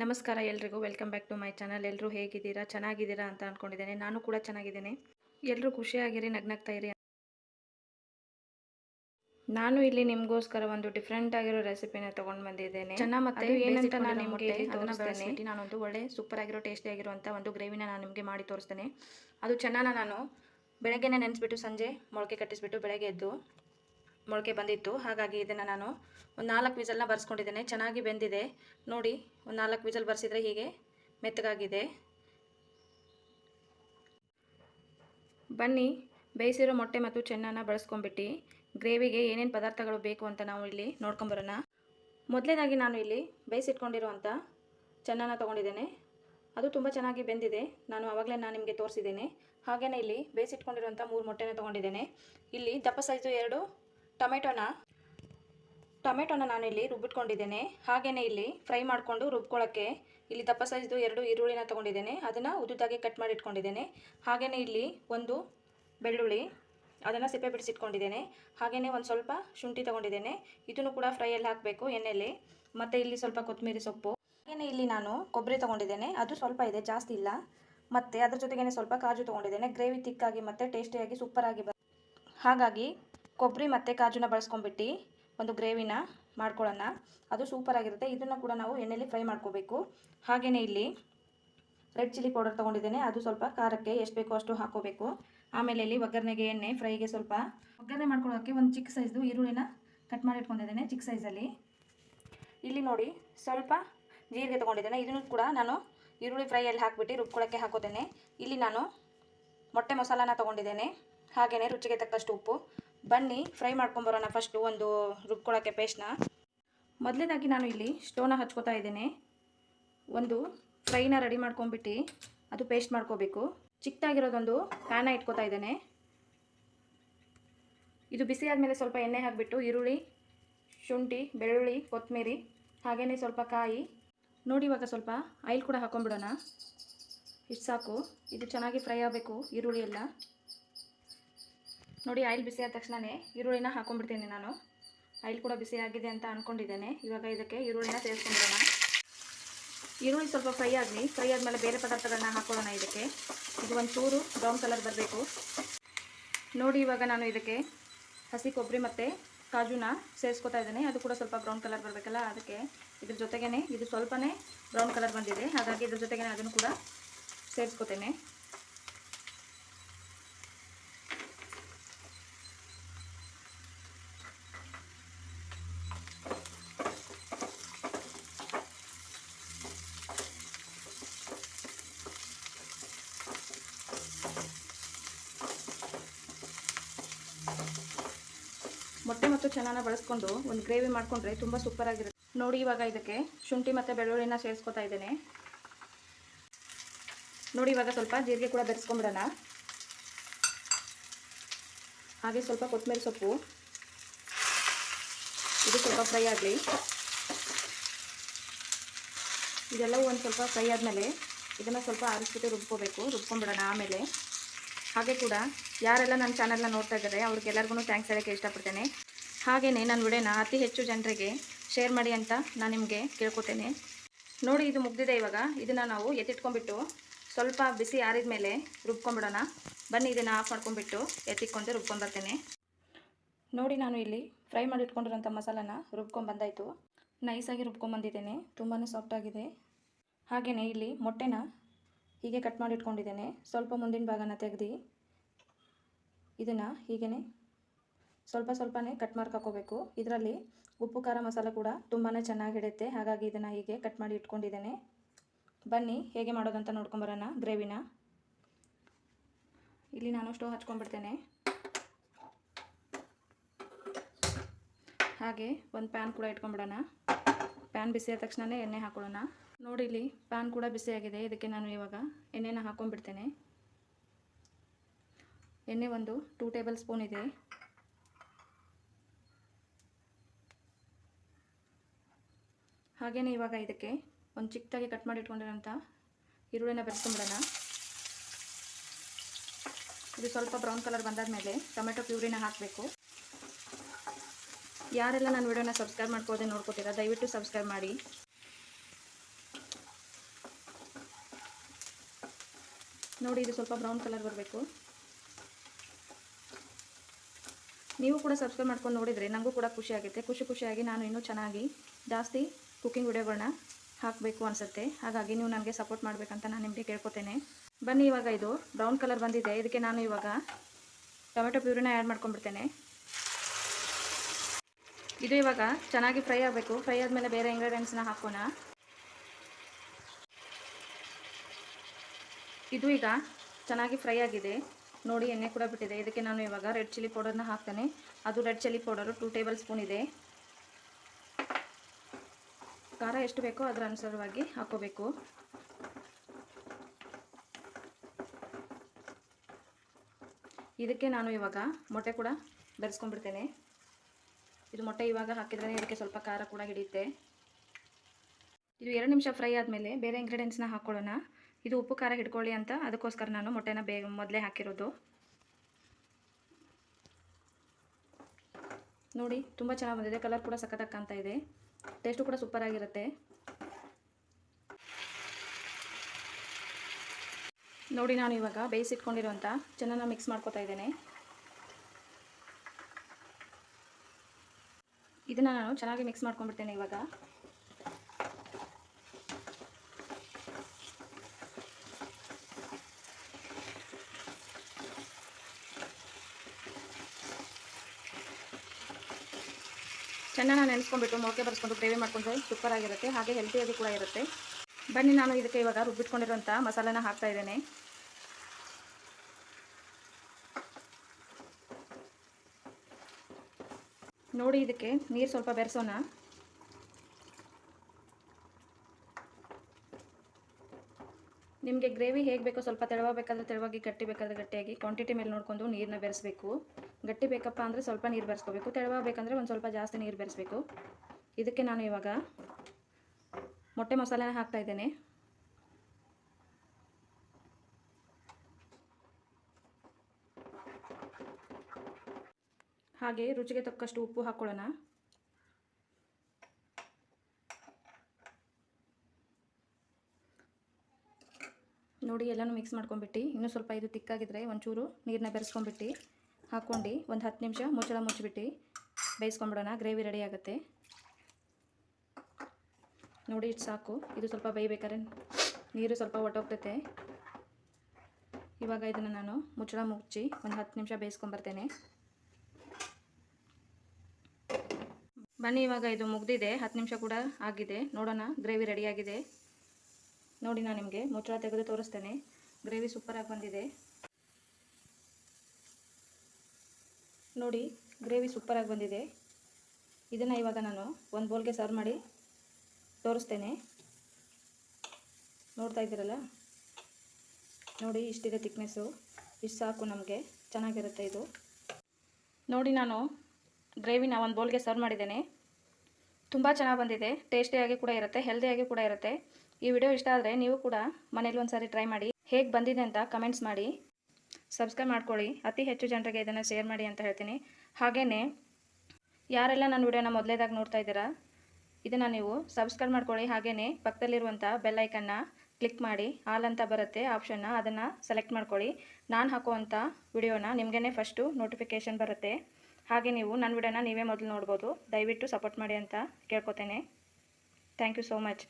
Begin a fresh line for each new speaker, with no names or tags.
ನಮಸ್ಕಾರ ಎಲ್ರಿಗೂ. Welcome back to my channel ಎಲ್ಲರೂ ಹೇಗಿದ್ದೀರಾ? ಚೆನ್ನಾಗಿದ್ದೀರಾ ಅಂತ ಅಂದ್ಕೊಂಡಿದ್ದೇನೆ ನಾನು ಕೂಡ ಚೆನ್ನಾಗಿದ್ದೇನೆ. ಎಲ್ಲರೂ ಖುಷಿಯಾಗಿರಿ ನಗ್ನಾಗ್ತಾ ಇರಿ. ನಾನು ಇಲ್ಲಿ ನಿಮಗೋಸ್ಕರ ಒಂದು ಡಿಫ್ರೆಂಟ್ ಆಗಿರೋ ರೆಸಿಪಿನ ತೊಗೊಂಡು ಬಂದಿದ್ದೇನೆ. ಚೆನ್ನ ಮತ್ತೆ ಏನಂತ ನಾನು ನಿಮಗೆ ಅದನ್ನ ಬಳಸ್ಬಿಟ್ಟು ನಾನೊಂದು ಒಳ್ಳೆ ಸೂಪರ್ ಆಗಿರೋ ಟೇಸ್ಟಿ ಆಗಿರುವಂಥ ಒಂದು ಗ್ರೇವಿನ ನಾನು ನಿಮಗೆ ಮಾಡಿ ತೋರಿಸ್ತೇನೆ. ಅದು ಚೆನ್ನಾನ ನಾನು ಬೆಳಗ್ಗೆನೇ ನೆನೆಸ್ಬಿಟ್ಟು ಸಂಜೆ ಮೊಳಕೆ ಕಟ್ಟಿಸ್ಬಿಟ್ಟು ಬೆಳಗ್ಗೆ ಎದ್ದು ಮೊಳಕೆ ಬಂದಿತ್ತು. ಹಾಗಾಗಿ ಇದನ್ನು ನಾನು ಒಂದು ನಾಲ್ಕು ವಿಜಲ್ನ ಬರ್ಸ್ಕೊಂಡಿದ್ದೇನೆ. ಚೆನ್ನಾಗಿ ಬೆಂದಿದೆ. ನೋಡಿ, ಒಂದು ನಾಲ್ಕು ವಿಜಲ್ ಬರ್ಸಿದ್ರೆ ಹೀಗೆ ಮೆತ್ತಗಾಗಿದೆ. ಬನ್ನಿ, ಬೇಯಿಸಿರೋ ಮೊಟ್ಟೆ ಮತ್ತು ಚೆನ್ನನ್ನು ಬಳಸ್ಕೊಂಬಿಟ್ಟು ಗ್ರೇವಿಗೆ ಏನೇನು ಪದಾರ್ಥಗಳು ಬೇಕು ಅಂತ ನಾವು ಇಲ್ಲಿ ನೋಡ್ಕೊಂಬರೋಣ. ಮೊದಲನೇದಾಗಿ ನಾನು ಇಲ್ಲಿ ಬೇಯಿಸಿಟ್ಕೊಂಡಿರುವಂಥ ಚೆನ್ನನ ತೊಗೊಂಡಿದ್ದೇನೆ. ಅದು ತುಂಬ ಚೆನ್ನಾಗಿ ಬೆಂದಿದೆ. ನಾನು ಆವಾಗಲೇ ನಾನು ನಿಮಗೆ ತೋರಿಸಿದ್ದೇನೆ. ಹಾಗೆಯೇ ಇಲ್ಲಿ ಬೇಯಿಸಿಟ್ಕೊಂಡಿರುವಂಥ ಮೂರು ಮೊಟ್ಟೆನ ತೊಗೊಂಡಿದ್ದೇನೆ. ಇಲ್ಲಿ ದಪ್ಪ ಸೈಜು ಎರಡು ಟೊಮೆಟೊನ ಟೊಮೆಟೊನ ನಾನು ಇಲ್ಲಿ ರುಬ್ಬಿಟ್ಕೊಂಡಿದ್ದೇನೆ. ಹಾಗೆಯೇ ಇಲ್ಲಿ ಫ್ರೈ ಮಾಡಿಕೊಂಡು ರುಬ್ಕೊಳ್ಳೋಕ್ಕೆ ಇಲ್ಲಿ ದಪ್ಪ ಸೈಜ್ದು ಎರಡು ಈರುಳ್ಳಿನ ತೊಗೊಂಡಿದ್ದೇನೆ. ಅದನ್ನು ಉದುದಾಗಿ ಕಟ್ ಮಾಡಿ ಇಟ್ಕೊಂಡಿದ್ದೇನೆ ಹಾಗೆಯೇ ಇಲ್ಲಿ ಒಂದು ಬೆಳ್ಳುಳ್ಳಿ, ಅದನ್ನು ಸಿಪ್ಪೆ ಬಿಡಿಸಿಟ್ಕೊಂಡಿದ್ದೇನೆ. ಹಾಗೆಯೇ ಒಂದು ಸ್ವಲ್ಪ ಶುಂಠಿ ತೊಗೊಂಡಿದ್ದೇನೆ. ಇದನ್ನು ಕೂಡ ಫ್ರೈಯಲ್ಲಿ ಹಾಕಬೇಕು ಎಣ್ಣೆಯಲ್ಲಿ ಮತ್ತು ಇಲ್ಲಿ ಸ್ವಲ್ಪ ಕೊತ್ತಂಬರಿ ಸೊಪ್ಪು. ಹಾಗೆಯೇ ಇಲ್ಲಿ ನಾನು ಕೊಬ್ಬರಿ ತೊಗೊಂಡಿದ್ದೇನೆ. ಅದು ಸ್ವಲ್ಪ ಇದೆ, ಜಾಸ್ತಿ ಇಲ್ಲ. ಮತ್ತು ಅದ್ರ ಜೊತೆಗೇ ಸ್ವಲ್ಪ ಕಾಜು ತೊಗೊಂಡಿದ್ದೇನೆ. ಗ್ರೇವಿ ತಿಕ್ಕಾಗಿ ಮತ್ತು ಟೇಸ್ಟಿಯಾಗಿ ಸೂಪರಾಗಿ ಬ ಹಾಗಾಗಿ ಕೊಬ್ಬರಿ ಮತ್ತು ಕಾಜುನ ಬಳಸ್ಕೊಂಡ್ಬಿಟ್ಟು ಒಂದು ಗ್ರೇವಿನ ಮಾಡ್ಕೊಳ್ಳೋಣ. ಅದು ಸೂಪರಾಗಿರುತ್ತೆ ಇದನ್ನು ಕೂಡ ನಾವು ಎಣ್ಣೆಯಲ್ಲಿ ಫ್ರೈ ಮಾಡ್ಕೋಬೇಕು. ಹಾಗೆಯೇ ಇಲ್ಲಿ ರೆಡ್ ಚಿಲ್ಲಿ ಪೌಡರ್ ತೊಗೊಂಡಿದ್ದೇನೆ. ಅದು ಸ್ವಲ್ಪ ಖಾರಕ್ಕೆ ಎಷ್ಟು ಬೇಕೋ ಅಷ್ಟು ಹಾಕೋಬೇಕು ಆಮೇಲೆ ಇಲ್ಲಿ ಒಗ್ಗರಣೆಗೆ ಎಣ್ಣೆ, ಫ್ರೈಗೆ ಸ್ವಲ್ಪ ಒಗ್ಗರಣೆ ಮಾಡ್ಕೊಳ್ಳೋಕ್ಕೆ ಒಂದು ಚಿಕ್ಕ ಸೈಜ್ದು ಈರುಳ್ಳಿನ ಕಟ್ ಮಾಡಿ ಇಟ್ಕೊಂಡಿದ್ದೇನೆ ಚಿಕ್ಕ ಸೈಜಲ್ಲಿ. ಇಲ್ಲಿ ನೋಡಿ ಸ್ವಲ್ಪ ಜೀರಿಗೆ ತೊಗೊಂಡಿದ್ದೇನೆ. ಇದನ್ನು ಕೂಡ ನಾನು ಈರುಳ್ಳಿ ಫ್ರೈಯಲ್ಲಿ ಹಾಕಿಬಿಟ್ಟು ರುಬ್ಕೊಳ್ಳೋಕ್ಕೆ ಹಾಕೋತೇನೆ. ಇಲ್ಲಿ ನಾನು ಮೊಟ್ಟೆ ಮಸಾಲಾನ ತೊಗೊಂಡಿದ್ದೇನೆ. ಹಾಗೆಯೇ ರುಚಿಗೆ ತಕ್ಕಷ್ಟು ಉಪ್ಪು. ಬನ್ನಿ ಫ್ರೈ ಮಾಡ್ಕೊಂಬರೋಣ ಫಸ್ಟು ಒಂದು ರುಬ್ಕೊಳ್ಳೋಕ್ಕೆ ಪೇಸ್ಟ್ನ ಮೊದಲನೇದಾಗಿ ನಾನು ಇಲ್ಲಿ ಸ್ಟೋನ ಹಚ್ಕೋತಾ ಇದ್ದೀನಿ. ಒಂದು ಫ್ರೈನ ರೆಡಿ ಮಾಡ್ಕೊಂಬಿಟ್ಟು ಅದು ಪೇಸ್ಟ್ ಮಾಡ್ಕೋಬೇಕು. ಚಿಕ್ಕದಾಗಿರೋದೊಂದು ಪ್ಯಾನ ಇಟ್ಕೋತಾ ಇದ್ದೇನೆ. ಇದು ಬಿಸಿ ಆದಮೇಲೆ ಸ್ವಲ್ಪ ಎಣ್ಣೆ ಹಾಕಿಬಿಟ್ಟು ಈರುಳ್ಳಿ, ಶುಂಠಿ, ಬೆಳ್ಳುಳ್ಳಿ, ಕೊತ್ತಂಬರಿ ಹಾಗೆಯೇ ಸ್ವಲ್ಪ ಕಾಯಿ. ನೋಡಿ ಇವಾಗ ಸ್ವಲ್ಪ ಆಯಿಲ್ ಕೂಡ ಹಾಕೊಂಡ್ಬಿಡೋಣ. ಇಷ್ಟು ಸಾಕು. ಇದು ಚೆನ್ನಾಗಿ ಫ್ರೈ ಆಗಬೇಕು, ಈರುಳ್ಳಿ ಎಲ್ಲ. ನೋಡಿ, ಆಯಿಲ್ ಬಿಸಿ ಆದ ತಕ್ಷಣವೇ ಈರುಳ್ಳಿನ ಹಾಕೊಂಡ್ಬಿಡ್ತೀನಿ ನಾನು. ಆಯಿಲ್ ಕೂಡ ಬಿಸಿ ಆಗಿದೆ ಅಂತ ಅಂದ್ಕೊಂಡಿದ್ದೇನೆ ಇವಾಗ ಇದಕ್ಕೆ ಈರುಳ್ಳಿನ ಸೇರಿಸ್ಕೊಂಡ್ಬಿಡೋಣ ಈರುಳ್ಳಿ ಸ್ವಲ್ಪ ಫ್ರೈ ಆಗಲಿ. ಫ್ರೈ ಆದಮೇಲೆ ಬೇರೆ ಪದಾರ್ಥಗಳನ್ನ ಹಾಕೊಳ್ಳೋಣ ಇದಕ್ಕೆ. ಇದು ಒಂದು ಚೂರು ಬ್ರೌನ್ ಕಲರ್ ಬರಬೇಕು. ನೋಡಿ, ಇವಾಗ ನಾನು ಇದಕ್ಕೆ ಹಸಿ ಕೊಬ್ಬರಿ ಮತ್ತು ಕಾಜುನ ಸೇರಿಸ್ಕೊತಾ ಇದ್ದೇನೆ. ಅದು ಕೂಡ ಸ್ವಲ್ಪ ಬ್ರೌನ್ ಕಲರ್ ಬರಬೇಕಲ್ಲ, ಅದಕ್ಕೆ ಇದ್ರ ಜೊತೆಗೇ ಇದು ಸ್ವಲ್ಪನೇ ಬ್ರೌನ್ ಕಲರ್ ಬಂದಿದೆ. ಹಾಗಾಗಿ ಇದ್ರ ಜೊತೆಗೇ ಅದನ್ನು ಕೂಡ ಸೇರಿಸ್ಕೊತೇನೆ. ಮೊಟ್ಟೆ ಮತ್ತು ಚೆನ್ನಾಗಿ ಬಳಸ್ಕೊಂಡು ಒಂದು ಗ್ರೇವಿ ಮಾಡಿಕೊಂಡ್ರೆ ತುಂಬ ಸೂಪರಾಗಿರುತ್ತೆ ನೋಡಿ ಇವಾಗ ಇದಕ್ಕೆ ಶುಂಠಿ ಮತ್ತು ಬೆಳ್ಳುಳ್ಳಿನ ಸೇರಿಸ್ಕೊತಾ ಇದ್ದೇನೆ. ನೋಡಿ ಇವಾಗ ಸ್ವಲ್ಪ ಜೀರಿಗೆ ಕೂಡ ಬೆರೆಸ್ಕೊಂಬಿಡೋಣ. ಹಾಗೆ ಸ್ವಲ್ಪ ಕೊತ್ತಂಬರಿ ಸೊಪ್ಪು. ಇದು ಸ್ವಲ್ಪ ಫ್ರೈ ಆಗಲಿ. ಇದೆಲ್ಲವೂ ಒಂದು ಸ್ವಲ್ಪ ಫ್ರೈ ಆದಮೇಲೆ ಇದನ್ನು ಸ್ವಲ್ಪ ಆರಿಸ್ಬಿಟ್ಟು ರುಬ್ಕೋಬೇಕು. ರುಬ್ಕೊಂಬಿಡೋಣ ಆಮೇಲೆ. ಹಾಗೆ ಕೂಡ ಯಾರೆಲ್ಲ ನನ್ನ ಚಾನಲ್ನ ನೋಡ್ತಾ ಇದ್ದಾರೆ, ಅವ್ರಿಗೆಲ್ಲರಿಗೂ ಥ್ಯಾಂಕ್ಸ್ ಹೇಳೋಕ್ಕೆ ಇಷ್ಟಪಡ್ತೇನೆ. ಹಾಗೆಯೇ ನನ್ನ ವಿಡಿಯೋನ ಅತಿ ಹೆಚ್ಚು ಜನರಿಗೆ ಶೇರ್ ಮಾಡಿ ಅಂತ ನಾನು ನಿಮಗೆ ಕೇಳ್ಕೊತೇನೆ. ನೋಡಿ, ಇದು ಮುಗ್ದಿದೆ ಇವಾಗ. ಇದನ್ನು ನಾವು ಎತ್ತಿಟ್ಕೊಂಡ್ಬಿಟ್ಟು ಸ್ವಲ್ಪ ಬಿಸಿ ಆರಿದ ಮೇಲೆ ರುಬ್ಕೊಂಡ್ಬಿಡೋಣ. ಬನ್ನಿ, ಇದನ್ನು ಆಫ್ ಮಾಡ್ಕೊಂಡ್ಬಿಟ್ಟು ಎತ್ತಿಟ್ಕೊಂಡು ರುಬ್ಕೊಂಡ್ಬರ್ತೇನೆ ನೋಡಿ, ನಾನು ಇಲ್ಲಿ ಫ್ರೈ ಮಾಡಿಟ್ಕೊಂಡಿರೋಂಥ ಮಸಾಲನ ರುಬ್ಕೊಂಡು ಬಂದಾಯಿತು. ನೈಸಾಗಿ ರುಬ್ಕೊಂಬಂದಿದ್ದೇನೆ ತುಂಬಾ ಸಾಫ್ಟಾಗಿದೆ ಹಾಗೆಯೇ ಇಲ್ಲಿ ಮೊಟ್ಟೆನ ಹೀಗೆ ಕಟ್ ಮಾಡಿ ಇಟ್ಕೊಂಡಿದ್ದೇನೆ. ಸ್ವಲ್ಪ ಮುಂದಿನ ಭಾಗನ ತೆಗೆದು, ಇದನ್ನು ಹೀಗೇ ಸ್ವಲ್ಪ ಸ್ವಲ್ಪನೇ ಕಟ್ ಮಾಡ್ಕೋಬೇಕು ಇದರಲ್ಲಿ ಉಪ್ಪು, ಖಾರ ಮಸಾಲೆ ಕೂಡ ತುಂಬಾ ಚೆನ್ನಾಗಿ ಹಿಡಿಯುತ್ತೆ ಹಾಗಾಗಿ ಇದನ್ನು ಹೀಗೆ ಕಟ್ ಮಾಡಿ ಇಟ್ಕೊಂಡಿದ್ದೇನೆ. ಬನ್ನಿ, ಹೇಗೆ ಮಾಡೋದಂತ ನೋಡ್ಕೊಂಬರೋಣ ಗ್ರೇವಿನ. ಇಲ್ಲಿ ನಾನು ಸ್ಟವ್ ಹಚ್ಕೊಂಡ್ಬಿಡ್ತೇನೆ. ಹಾಗೆ ಒಂದು ಪ್ಯಾನ್ ಕೂಡ ಇಟ್ಕೊಂಬಿಡೋಣ ಪ್ಯಾನ್ ಬಿಸಿಯಾದ ತಕ್ಷಣವೇ ಎಣ್ಣೆ ಹಾಕೊಳ್ಳೋಣ. ನೋಡಿ ಇಲ್ಲಿ, ಪ್ಯಾನ್ ಕೂಡ ಬಿಸಿಯಾಗಿದೆ ಇದಕ್ಕೆ ನಾನು ಇವಾಗ ಎಣ್ಣೆನ ಹಾಕೊಂಡ್ಬಿಡ್ತೇನೆ. ಎಣ್ಣೆ ಒಂದು ಟೂ ಟೇಬಲ್ ಸ್ಪೂನ್ ಇದೆ. ಹಾಗೆಯೇ ಇವಾಗ ಇದಕ್ಕೆ ಒಂದು ಚಿಕ್ಕದಾಗಿ ಕಟ್ ಮಾಡಿ ಇಟ್ಕೊಂಡಿರೋಂಥ ಈರುಳ್ಳಿನ ಬೆರೆಸ್ಕೊಂಬಿಡೋಣ. ಇದು ಸ್ವಲ್ಪ ಬ್ರೌನ್ ಕಲರ್ ಬಂದಾದ ಮೇಲೆ ಟೊಮೆಟೊ ಪ್ಯೂರಿನ ಹಾಕಬೇಕು. ಯಾರೆಲ್ಲ ನನ್ನ ವಿಡಿಯೋನ ಸಬ್ಸ್ಕ್ರೈಬ್ ಮಾಡ್ಕೋದೆ ನೋಡ್ಕೋತೀರಾ, ದಯವಿಟ್ಟು ಸಬ್ಸ್ಕ್ರೈಬ್ ಮಾಡಿ. ನೋಡಿ, ಇದು ಸ್ವಲ್ಪ ಬ್ರೌನ್ ಕಲರ್ ಬರಬೇಕು. ನೀವು ಕೂಡ ಸಬ್ಸ್ಕ್ರೈಬ್ ಮಾಡ್ಕೊಂಡು ನೋಡಿದರೆ ನನಗೂ ಕೂಡ ಖುಷಿ ಆಗುತ್ತೆ. ಖುಷಿ ಖುಷಿಯಾಗಿ ನಾನು ಇನ್ನೂ ಚೆನ್ನಾಗಿ ಜಾಸ್ತಿ ಕುಕಿಂಗ್ ವಿಡಿಯೋಗಳನ್ನ ಹಾಕಬೇಕು ಅನಿಸುತ್ತೆ. ಹಾಗಾಗಿ ನೀವು ನನಗೆ ಸಪೋರ್ಟ್ ಮಾಡಬೇಕಂತ ನಾನು ನಿಮಗೆ ಕೇಳ್ಕೊತೇನೆ. ಬನ್ನಿ, ಇವಾಗ ಇದು ಬ್ರೌನ್ ಕಲರ್ ಬಂದಿದೆ. ಇದಕ್ಕೆ ನಾನು ಇವಾಗ ಟೊಮೆಟೊ ಪ್ಯೂರಿನ ಆ್ಯಡ್ ಮಾಡ್ಕೊಂಡ್ಬಿಡ್ತೇನೆ. ಇದು ಇವಾಗ ಚೆನ್ನಾಗಿ ಫ್ರೈ ಆಗಬೇಕು. ಫ್ರೈ ಆದಮೇಲೆ ಬೇರೆ ಇಂಗ್ರೀಡಿಯೆಂಟ್ಸ್ನ ಹಾಕೋಣ. ಇದು ಈಗ ಚೆನ್ನಾಗಿ ಫ್ರೈ ಆಗಿದೆ. ನೋಡಿ, ಎಣ್ಣೆ ಕೂಡ ಬಿಟ್ಟಿದೆ. ಇದಕ್ಕೆ ನಾನು ಇವಾಗ ರೆಡ್ ಚಿಲ್ಲಿ ಪೌಡರ್ನ ಹಾಕ್ತೇನೆ. ಅದು red chilli powder two tablespoon ಇದೆ. ಖಾರ ಎಷ್ಟು ಬೇಕೋ ಅದರ ಅನುಸಾರವಾಗಿ ಹಾಕೋಬೇಕು. ಇದಕ್ಕೆ ನಾನು ಇವಾಗ ಮೊಟ್ಟೆ ಕೂಡ ಬೆರೆಸ್ಕೊಂಡ್ಬಿಡ್ತೇನೆ. ಇದು ಮೊಟ್ಟೆ ಇವಾಗ ಹಾಕಿದ್ರೆ ಇದಕ್ಕೆ ಸ್ವಲ್ಪ ಖಾರ ಕೂಡ ಹಿಡಿಯುತ್ತೆ. ಇದು ಎರಡು ನಿಮಿಷ ಫ್ರೈ ಆದಮೇಲೆ ಬೇರೆ ಇಂಗ್ರೀಡಿಯೆಂಟ್ಸ್ನ ಹಾಕ್ಕೊಳ್ಳೋಣ ಇದು ಉಪ್ಪು ಖಾರ ಹಿಡ್ಕೊಳ್ಳಿ ಅಂತ ಅದಕ್ಕೋಸ್ಕರ ನಾನು ಮೊಟ್ಟೆನ ಬೇಗ ಮೊದಲೇ ಹಾಕಿರೋದು. ನೋಡಿ, ತುಂಬ ಚೆನ್ನಾಗಿ ಬಂದಿದೆ. ಕಲರ್ ಕೂಡ ಸಖತ್ತಾಗಿ ಕಾಣ್ತಾ ಇದೆ. ಟೇಸ್ಟು ಕೂಡ ಸೂಪರ್ ಆಗಿರುತ್ತೆ. ನೋಡಿ, ನಾನು ಇವಾಗ ಬೇಯಿಸಿಟ್ಕೊಂಡಿರುವಂಥ ಚೆನ್ನಾಗಿ ಮಿಕ್ಸ್ ಮಾಡ್ಕೊತಾ ಇದ್ದೇನೆ. ಇದನ್ನು ನಾನು ಚೆನ್ನಾಗಿ ಮಿಕ್ಸ್ ಮಾಡ್ಕೊಂಡ್ಬಿಡ್ತೇನೆ ಇವಾಗ. ಚೆನ್ನಾಗಿ ನೆನೆಸ್ಕೊಂಡ್ಬಿಟ್ಟು ಮೊಳಕೆ ಬರೆಸ್ಕೊಂಡು ಗ್ರೇವಿ ಮಾಡ್ಕೊಂಡ್ರೆ ಸೂಪರ್ ಆಗಿರುತ್ತೆ. ಹಾಗೆ ಹೆಲ್ತಿಯಾಗಿ ಕೂಡ ಇರುತ್ತೆ. ಬನ್ನಿ, ನಾನು ಇದಕ್ಕೆ ಇವಾಗ ರುಬ್ಬಿಟ್ಕೊಂಡಿರುವಂಥ ಮಸಾಲೆನ ಹಾಕ್ತಾ ಇದ್ದೇನೆ. ನೋಡಿ, ಇದಕ್ಕೆ ನೀರು ಸ್ವಲ್ಪ ಬೆರೆಸೋಣ. ನಿಮಗೆ ಗ್ರೇವಿ ಹೇಗೆ ಬೇಕೋ ಸ್ವಲ್ಪ ತೆಳವಾಗಬೇಕಾದ್ರೆ ತೆಳುವಾಗಿ, ಗಟ್ಟಿ ಬೇಕಾದ್ರೆ ಗಟ್ಟಿಯಾಗಿ ಕ್ವಾಂಟಿಟಿ ಮೇಲೆ ನೋಡ್ಕೊಂಡು ನೀರನ್ನ ಬೆರೆಸಬೇಕು. ಗಟ್ಟಿ ಬೇಕಪ್ಪ ಅಂದರೆ ಸ್ವಲ್ಪ ನೀರು ಬೆರೆಸ್ಕೋಬೇಕು. ತೆಳವಾಗಬೇಕಂದ್ರೆ ಒಂದು ಸ್ವಲ್ಪ ಜಾಸ್ತಿ ನೀರು ಬೆರೆಸಬೇಕು. ಇದಕ್ಕೆ ನಾನು ಇವಾಗ ಮೊಟ್ಟೆ ಮಸಾಲೆನ ಹಾಕ್ತಾ ಇದ್ದೇನೆ. ಹಾಗೆ ರುಚಿಗೆ ತಕ್ಕಷ್ಟು ಉಪ್ಪು ಹಾಕ್ಕೊಳ್ಳೋಣ ನೋಡಿ ಎಲ್ಲನೂ ಮಿಕ್ಸ್ ಮಾಡ್ಕೊಂಬಿಟ್ಟು ಇನ್ನೂ ಸ್ವಲ್ಪ ಇದು ತಿಕ್ಕಾಗಿದ್ರೆ ಒಂಚೂರು ನೀರನ್ನ ಬೆರೆಸ್ಕೊಂಬಿಟ್ಟು ಹಾಕ್ಕೊಂಡು ಒಂದು ಹತ್ತು ನಿಮಿಷ ಮುಚ್ಚಳ ಮುಚ್ಚಿಬಿಟ್ಟು. ಬೇಯಿಸ್ಕೊಂಬಿಡೋಣ ಗ್ರೇವಿ ರೆಡಿ ಆಗುತ್ತೆ. ನೋಡಿ ಇಷ್ಟು ಸಾಕು. ಇದು ಸ್ವಲ್ಪ ಬೇಯಬೇಕಾದ್ರೆ ನೀರು ಸ್ವಲ್ಪ ಒಟ್ಟೋಗ್ತೈತೆ. ಇವಾಗ ಇದನ್ನು ನಾನು ಮುಚ್ಚಳ ಮುಚ್ಚಿ ಒಂದು ಹತ್ತು ನಿಮಿಷ ಬೇಯಿಸ್ಕೊಂಬರ್ತೇನೆ. ಬನ್ನಿ, ಇವಾಗ ಇದು ಮುಗ್ದಿದೆ. ಹತ್ತು ನಿಮಿಷ ಕೂಡ ಆಗಿದೆ. ನೋಡೋಣ ಗ್ರೇವಿ ರೆಡಿಯಾಗಿದೆ ನೋಡಿ ನಾನು ನಿಮಗೆ ಮುಚ್ಚಳ ತೆಗೆದು ತೋರಿಸ್ತೇನೆ. ಗ್ರೇವಿ ಸೂಪರಾಗಿ ಬಂದಿದೆ. ನೋಡಿ, ಗ್ರೇವಿ ಸೂಪರಾಗಿ ಬಂದಿದೆ. ಇದನ್ನು ಇವಾಗ ನಾನು ಒಂದು ಬೌಲ್ಗೆ ಸರ್ವ್ ಮಾಡಿ ತೋರಿಸ್ತೇನೆ. ನೋಡ್ತಾ ಇದ್ದೀರಲ್ಲ? ನೋಡಿ, ಇಷ್ಟಿದೆ ತಿಕ್ನೆಸ್ಸು ಇಷ್ಟು ಸಾಕು ನಮಗೆ. ಚೆನ್ನಾಗಿರುತ್ತೆ ಇದು. ನೋಡಿ ನಾನು ಗ್ರೇವಿನ ಒಂದು ಬೌಲ್ಗೆ ಸರ್ವ್ ಮಾಡಿದ್ದೇನೆ. ತುಂಬ ಚೆನ್ನಾಗಿ ಬಂದಿದೆ. ಟೇಸ್ಟಿಯಾಗಿ ಕೂಡ ಇರುತ್ತೆ ಹೆಲ್ದಿಯಾಗಿ ಕೂಡ ಇರುತ್ತೆ. ಈ ವಿಡಿಯೋ ಇಷ್ಟ ಆದರೆ ನೀವು ಕೂಡ ಮನೇಲಿ ಒಂದು ಸಾರಿ ಟ್ರೈ ಮಾಡಿ. ಹೇಗೆ ಬಂದಿದೆ ಅಂತ ಕಮೆಂಟ್ಸ್ ಮಾಡಿ. ಸಬ್ಸ್ಕ್ರೈಬ್ ಮಾಡ್ಕೊಳ್ಳಿ. ಅತಿ ಹೆಚ್ಚು ಜನರಿಗೆ ಇದನ್ನು ಶೇರ್ ಮಾಡಿ ಅಂತ ಹೇಳ್ತೀನಿ. ಹಾಗೆಯೇ ಯಾರೆಲ್ಲ ನನ್ನ ವಿಡಿಯೋನ ಮೊದಲೇದಾಗ ನೋಡ್ತಾ ಇದ್ದೀರಾ, ಇದನ್ನು ನೀವು ಸಬ್ಸ್ಕ್ರೈಬ್ ಮಾಡ್ಕೊಳ್ಳಿ. ಹಾಗೆಯೇ ಪಕ್ಕದಲ್ಲಿರುವಂಥ ಬೆಲ್ ಐಕನ್ನ ಕ್ಲಿಕ್ ಮಾಡಿ. ಆಲ್ ಅಂತ ಬರುತ್ತೆ ಆಪ್ಷನ್ನ ಅದನ್ನು ಸೆಲೆಕ್ಟ್ ಮಾಡ್ಕೊಳ್ಳಿ. ನಾನು ಹಾಕುವಂಥ ವಿಡಿಯೋನ ನಿಮಗೇ ಫಸ್ಟು ನೋಟಿಫಿಕೇಷನ್ ಬರುತ್ತೆ. ಹಾಗೆ ನೀವು ನನ್ನ ವಿಡಿಯೋನ ನೀವೇ ಮೊದಲು ನೋಡ್ಬೋದು. ದಯವಿಟ್ಟು ಸಪೋರ್ಟ್ ಮಾಡಿ ಅಂತ ಕೇಳ್ಕೊತೇನೆ. Thank you so much